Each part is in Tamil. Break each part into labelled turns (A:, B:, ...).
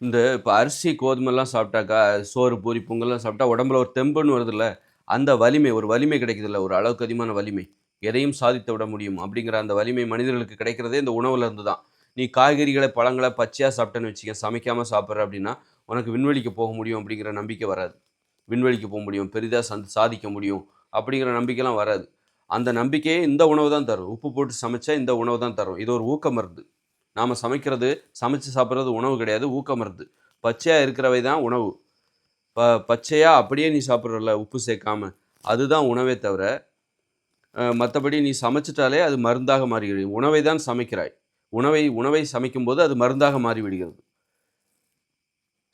A: இந்த இப்போ அரிசி கோதுமைலாம் சாப்பிட்டாக்கா சோறு பூரி பொங்கல்லாம் சாப்பிட்டா உடம்புல ஒரு தெம்புன்னு வருதுல்ல? அந்த வலிமை ஒரு வலிமை கிடைக்குதுல்ல? ஒரு அளவுக்கு அதிகமான வலிமை. எதையும் சாதித்து விட முடியும் அப்படிங்கிற அந்த வலிமை மனிதர்களுக்கு கிடைக்கிறதே இந்த உணவுலேருந்து தான். நீ காய்கறிகளை பழங்களை பச்சையாக சாப்பிட்டேன்னு வச்சுக்க சமைக்காமல் சாப்பிட்ற அப்படின்னா உனக்கு விண்வெளிக்கு போக முடியும் அப்படிங்கிற நம்பிக்கை வராது. விண்வெளிக்கு போக முடியும் பெரிதாக சந்த் சாதிக்க முடியும் அப்படிங்கிற நம்பிக்கைலாம் வராது. அந்த நம்பிக்கையே இந்த உணவு தான் தரும். உப்பு போட்டு சமைச்சா இந்த உணவு தான் தரும். இது ஒரு ஊக்க மருந்து. நாம் சமைக்கிறது சமைச்சு சாப்பிட்றது உணவு கிடையாது ஊக்க மருந்து பச்சையாக இருக்கிறவை தான் உணவு. ப பச்சையாக அப்படியே நீ சாப்பிட்றல உப்பு சேர்க்காம. அதுதான் உணவே தவிர மற்றபடி நீ சமைச்சிட்டாலே அது மருந்தாக மாறிவிடும் உணவை தான் சமைக்கிறாய். உணவை உணவை சமைக்கும்போது அது மருந்தாக மாறிவிடுகிறது.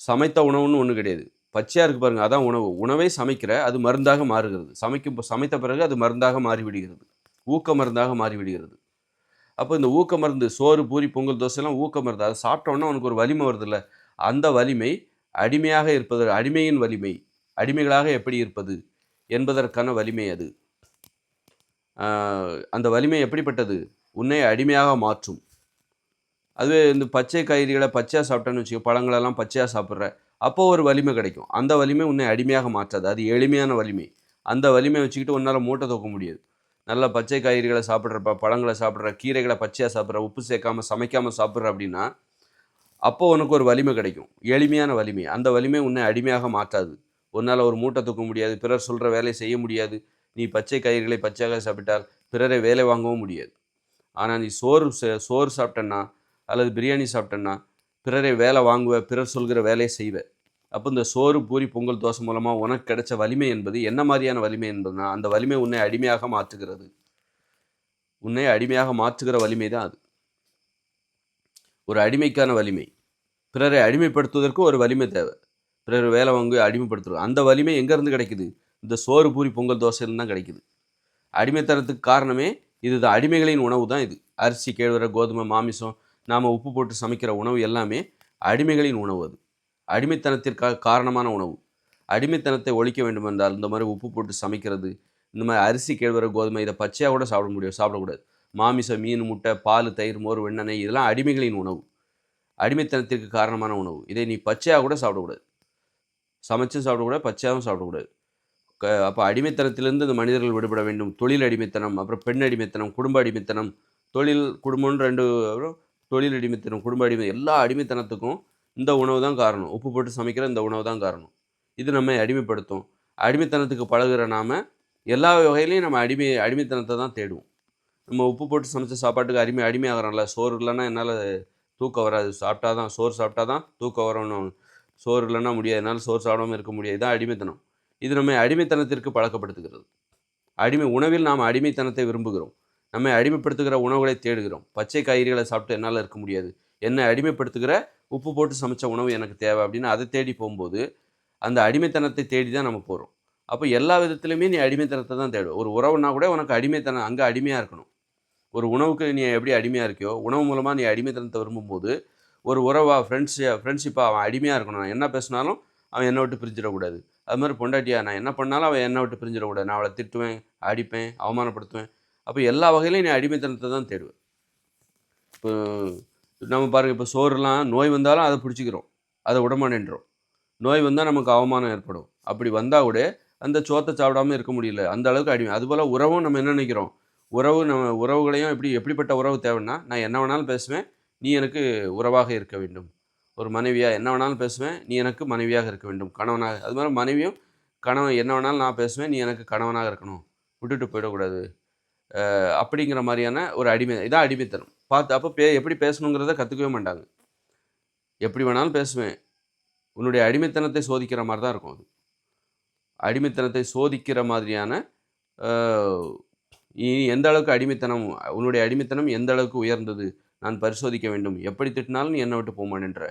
A: சமைத்த உணவுன்னு ஒன்று கிடையாது. பச்சையாக இருக்கு பாருங்கள் அதான் உணவு. உணவை சமைக்கிற அது மருந்தாக மாறுகிறது. சமைக்கும் சமைத்த பிறகு அது மருந்தாக மாறிவிடுகிறது. ஊக்க மருந்தாக மாறிவிடுகிறது. அப்போ இந்த ஊக்க மருந்து சோறு பூரி பொங்கல் தோசைலாம் ஊக்க மருந்து. அதை சாப்பிட்டோன்னா உனக்கு ஒரு வலிமை வருதுல்ல? அந்த வலிமை அடிமையாக இருப்பது அடிமையின் வலிமை அடிமைகளாக எப்படி இருப்பது என்பதற்கான வலிமை அது. அந்த வலிமை எப்படிப்பட்டது? உன்னை அடிமையாக மாற்றும். அதுவே இந்த பச்சை காய்கறிகளை பச்சையாக சாப்பிட்டேன்னு வச்சுக்கோ பழங்களெல்லாம் பச்சையாக சாப்பிட்ற அப்போ ஒரு வலிமை கிடைக்கும். அந்த வலிமை உன்னை அடிமையாக மாற்றாது. அது எளிமையான வலிமை. அந்த வலிமையை வச்சுக்கிட்டு உன்னால் மூட்டை தூக்க முடியாது. நல்ல பச்சை காய்கறிகளை சாப்பிட்ற பழங்களை சாப்பிட்ற கீரைகளை பச்சையாக சாப்பிட்ற உப்பு சேர்க்காம சமைக்காமல் சாப்பிட்ற அப்படின்னா அப்போ உனக்கு ஒரு வலிமை கிடைக்கும். எளிமையான வலிமை. அந்த வலிமை உன்னை அடிமையாக மாற்றாது. உன்னால் ஒரு மூட்டை தூக்க முடியாது. பிறர் சொல்கிற வேலையை செய்ய முடியாது. நீ பச்சை காய்கறிகளை பச்சையாக சாப்பிட்டால் பிறரை வேலை வாங்கவும் முடியாது. ஆனால் நீ சோறு சே- சோறு சாப்பிட்டேன்னா அல்லது பிரியாணி சாப்பிட்டேன்னா பிறரை வேலை வாங்குவ பிறர் சொல்கிற வேலையை செய்வேன் அப்போ இந்த சோறு பூரி பொங்கல் தோசை மூலமாக உனக்கு கிடைச்ச வலிமை என்பது என்ன மாதிரியான வலிமை என்பதுனா அந்த வலிமை உன்னை அடிமையாக மாற்றுகிறது. உன்னை அடிமையாக மாற்றுகிற வலிமை தான் அது. ஒரு அடிமைக்கான வலிமை. பிறரை அடிமைப்படுத்துவதற்கு ஒரு வலிமை தேவை. பிறர் வேலை வாங்கி அடிமைப்படுத்துறது. அந்த வலிமை எங்கேருந்து கிடைக்குது? இந்த சோறு பூரி பொங்கல் தோசையில தான் கிடைக்குது. அடிமைத்தனத்துக்கு காரணமே இதுதான். அடிமைகளின் உணவு தான் இது. அரிசி கேழ்வரை கோதுமை மாமிசம் நாம் உப்பு போட்டு சமைக்கிற உணவு எல்லாமே அடிமைகளின் உணவு அது. அடிமைத்தனத்திற்காக காரணமான உணவு. அடிமைத்தனத்தை ஒழிக்க வேண்டுமென்றால் இந்த மாதிரி உப்பு போட்டு சமைக்கிறது இந்த மாதிரி அரிசி கேழ்வர கோதுமை இதை பச்சையாக கூட சாப்பிட முடியும் சாப்பிடக்கூடாது. மாமிசம் மீன் முட்டை பால் தயிர் மோர் வெண்ணெய் இதெல்லாம் அடிமைகளின் உணவு. அடிமைத்தனத்திற்கு காரணமான உணவு. இதை நீ பச்சையாக கூட சாப்பிடக்கூடாது. சமைச்சும் சாப்பிடக்கூடாது பச்சையாகவும் சாப்பிடக்கூடாது. அப்போ அடிமைத்தனத்திலிருந்து இந்த மனிதர்கள் விடுபட வேண்டும். தொழில் அடிமைத்தனம் அப்புறம் பெண் அடிமைத்தனம் குடும்ப அடிமைத்தனம் தொழில் குடும்பம்னு ரெண்டு அப்புறம் தொழில் அடிமைத்தனம் குடும்ப அடிமை எல்லா அடிமைத்தனத்துக்கும் இந்த உணவு தான் காரணம். உப்பு போட்டு சமைக்கிற இந்த உணவு தான் காரணம். இது நம்மை அடிமைப்படுத்தும். அடிமைத்தனத்துக்கு பழகுற நாம எல்லா வகையிலையும் நம்ம அடிமை அடிமைத்தனத்தை தான் தேடுவோம். நம்ம உப்பு போட்டு சமைச்ச சாப்பாட்டுக்கு அடிமை அடிமையாகிறோம்ல. சோறு இல்லைன்னா என்னால் தூக்கம் வராது. சாப்பிட்டா தான் சோறு சாப்பிட்டா தான் தூக்கம் வரணும் சோறு இல்லைன்னா முடியாது. என்னால் சோறு சாப்பிடாமல் இருக்க முடியாது. இதான் அடிமைத்தனம். இது நம்ம அடிமைத்தனத்திற்கு பழக்கப்படுத்துகிறது. அடிமை உணவில் நாம் அடிமைத்தனத்தை விரும்புகிறோம். நம்மை அடிமைப்படுத்துகிற உணவுகளை தேடுகிறோம். பச்சை காய்கறிகளை சாப்பிட்டு என்னால் இருக்க முடியாது. என்னை அடிமைப்படுத்துகிற உப்பு போட்டு சமைச்ச உணவு எனக்கு தேவை அப்படின்னு அதை தேடி போகும்போது அந்த அடிமைத்தனத்தை தேடி தான் நம்ம போகிறோம் அப்போ எல்லா விதத்துலையுமே நீ அடிமைத்தனத்தை தான் தேடும் ஒரு உறவுனா கூட உனக்கு அடிமைத்தனம் அங்கே அடிமையாக இருக்கணும். ஒரு உணவுக்கு நீ எப்படி அடிமையாக இருக்கியோ உணவு மூலமாக நீ அடிமைத்தனத்தை விரும்பும்போது ஒரு உறவா ஃப்ரெண்ட்ஸ் ஃப்ரெண்ட்ஷிப்பாக அவன் அடிமையாக இருக்கணும். நான் என்ன பேசினாலும் அவன் என்னை விட்டு பிரிஞ்சிடக்கூடாது. அது மாதிரி பொண்டாட்டியா நான் என்ன பண்ணாலும் அவன் என்னை விட்டு பிரிஞ்சிடக்கூடாது. நான் அவளை திட்டுவேன் அடிப்பேன் அவமானப்படுத்துவேன். அப்போ எல்லா வகையிலையும் நீ அடிமைத்தனத்தை தான் தேடுவேன் இப்போ நம்ம பாருங்கள் இப்போ சோறுலாம் நோய் வந்தாலும் அதை பிடிச்சிக்கிறோம். அதை விடமாட்டேன்றோம் நோய் வந்தால் நமக்கு அவமானம் ஏற்படும். அப்படி வந்தால் கூட அந்த சோத்தை சாப்பிடாம இருக்க முடியல. அந்த அளவுக்கு அடிமை. அதுபோல் உறவும் நம்ம என்ன நினைக்கிறோம்? உறவு நம்ம உறவுகளையும் எப்படி எப்படிப்பட்ட உறவு தேவைன்னா நான் என்ன வேணாலும் பேசுவேன் நீ எனக்கு உறவாக இருக்க வேண்டும். ஒரு மனைவியாக என்ன வேணாலும் பேசுவேன் நீ எனக்கு மனைவியாக இருக்க வேண்டும். கணவனாக அது மாதிரி மனைவியும் கணவன் என்ன வேணாலும் நான் பேசுவேன் நீ எனக்கு கணவனாக இருக்கணும். விட்டுட்டு போயிடக்கூடாது. அப்படிங்கிற மாதிரியான ஒரு அடிமை இதான் அடிமைத்தனம். பார்த்து அப்போ பே எப்படி பேசணுங்கிறத கற்றுக்கவே மாட்டாங்க. எப்படி வேணாலும் பேசுவேன். உன்னுடைய அடிமைத்தனத்தை சோதிக்கிற மாதிரி தான் இருக்கும் அது. அடிமைத்தனத்தை சோதிக்கிற மாதிரியான நீ எந்த அளவுக்கு அடிமைத்தனம் உன்னுடைய அடிமைத்தனம் எந்த அளவுக்கு உயர்ந்தது நான் பரிசோதிக்க வேண்டும் எப்படி திட்டினாலும் நீ என்னை விட்டு போக மாட்டேன்ற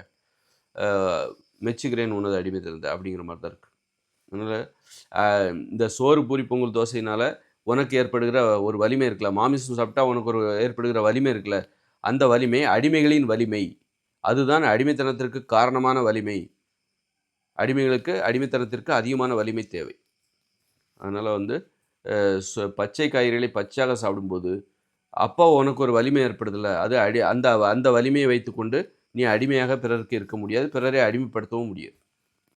A: மெச்சுகிறேன் உனது அடிமைத்தனத்தை அப்படிங்கிற மாதிரி தான் இருக்கு. அதனால் இந்த சோறு பூரி பொங்கல் தோசையினால் உனக்கு ஏற்படுகிற ஒரு வலிமை இருக்குல்ல? மாமிசம் சாப்பிட்டா உனக்கு ஒரு ஏற்படுகிற வலிமை இருக்குல்ல? அந்த வலிமை அடிமைகளின் வலிமை. அதுதான் அடிமைத்தனத்திற்கு காரணமான வலிமை. அடிமைகளுக்கு அடிமைத்தனத்திற்கு அதிகமான வலிமை தேவை. அதனால் வந்து சு- பச்சை காய்கறிகளை பச்சையாக சாப்பிடும்போது அப்போ உனக்கு ஒரு வலிமை ஏற்படுதில்ல? அது அடி அந்த அந்த வலிமையை வைத்துக்கொண்டு நீ அடிமையாக பிறருக்கு இருக்க முடியாது. பிறரை அடிமைப்படுத்தவும் முடியாது.